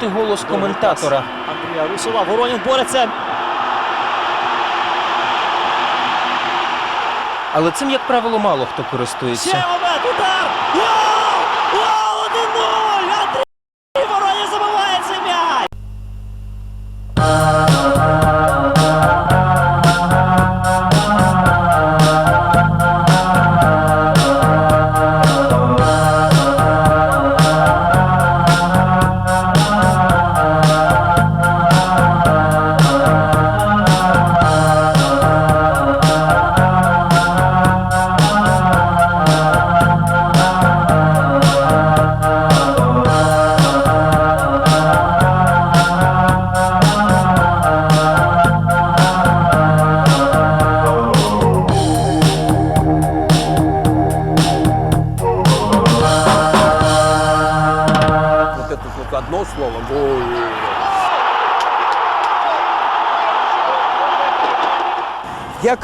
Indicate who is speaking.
Speaker 1: чути голос коментатора.
Speaker 2: Андрія Русова. Воронін бореться.
Speaker 1: Але цим, як правило, мало хто користується.
Speaker 2: Ще момент. Удар. Гол! Гол!
Speaker 3: Это вот одно слово. Гол. Я,